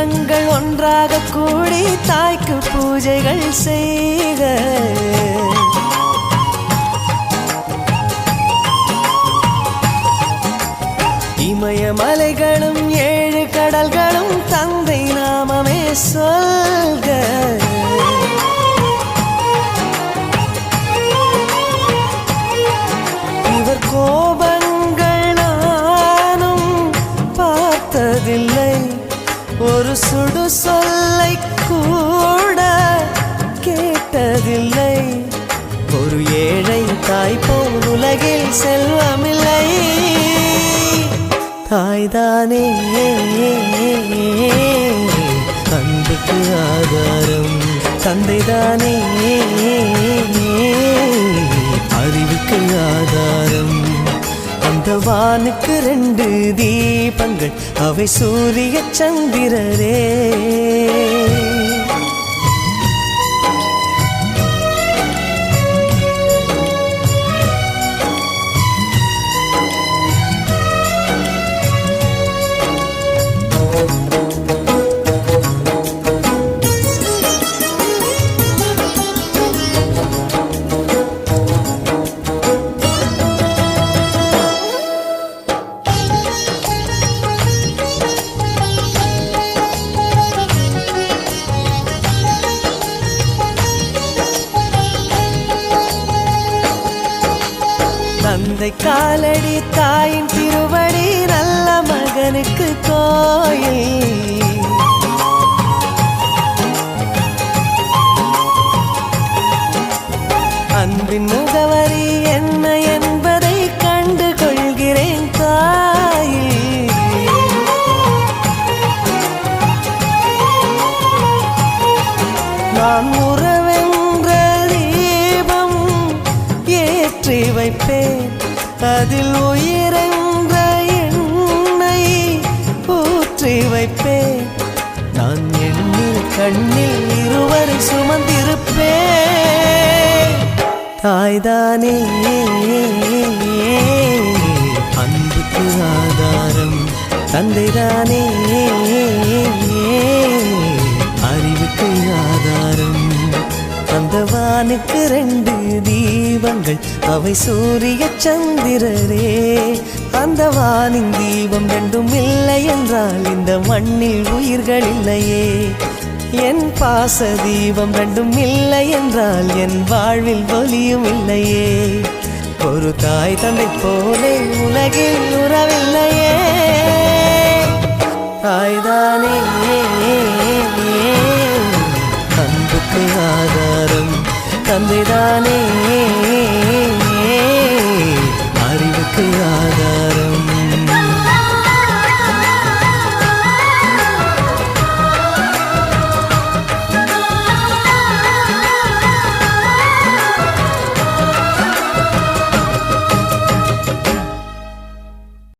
உள்ளங்கள் ஒன்றாக கூடி தாய்க்கு பூஜைகள் செய்க. இமயமலைகளும் ஏழு கடல்களும் தந்தை நாமமே சொல் சுடு சொல்லை கூட கேட்டதில்லை. ஒரு ஏழை தாய் போல் உலகில் செல்வமில்லை. தாய்தானே. அன்புக்கு ஆதாரம் தந்தைதானே. வானுக்கு ரெண்டு தீபங்கள். அவை சூரிய சந்திரரே. தந்தை காலடி தாயின் திருவடி நல்ல மகனுக்கு கோயில். அன்பின் முகவரி என்ன என்பதை கண்டு கொள்கிறேன் தாயே. நான் உறவென்ற தீபம் ஏற்றி வைப்பேன். அதில் உயிரென்ற என்னை ஊற்றி வைப்பேன். நான் எண்ணில் கண்ணில் இருவரை சுமந்திருப்பேன். தாய்தானே அன்புக்கு ஆதாரம் தந்தைதானே அறிவுக்கு ஆதாரம். அந்த வானுக்கு ரெண்டு தீபங்கள். அவை சூரிய சந்திரரே அந்த வானின் தீபம் ரெண்டும் இல்லை என்றால் இந்த மண்ணில் உயிர்கள் இல்லையே. என் பாச தீபம் ரெண்டும் இல்லை என்றால் என் வாழ்வில் ஒலியும் இல்லையே. ஒரு தாய் தந்தை போலே உலகில் உறவில்லையே. தாய்தானே. தந்தைதானே.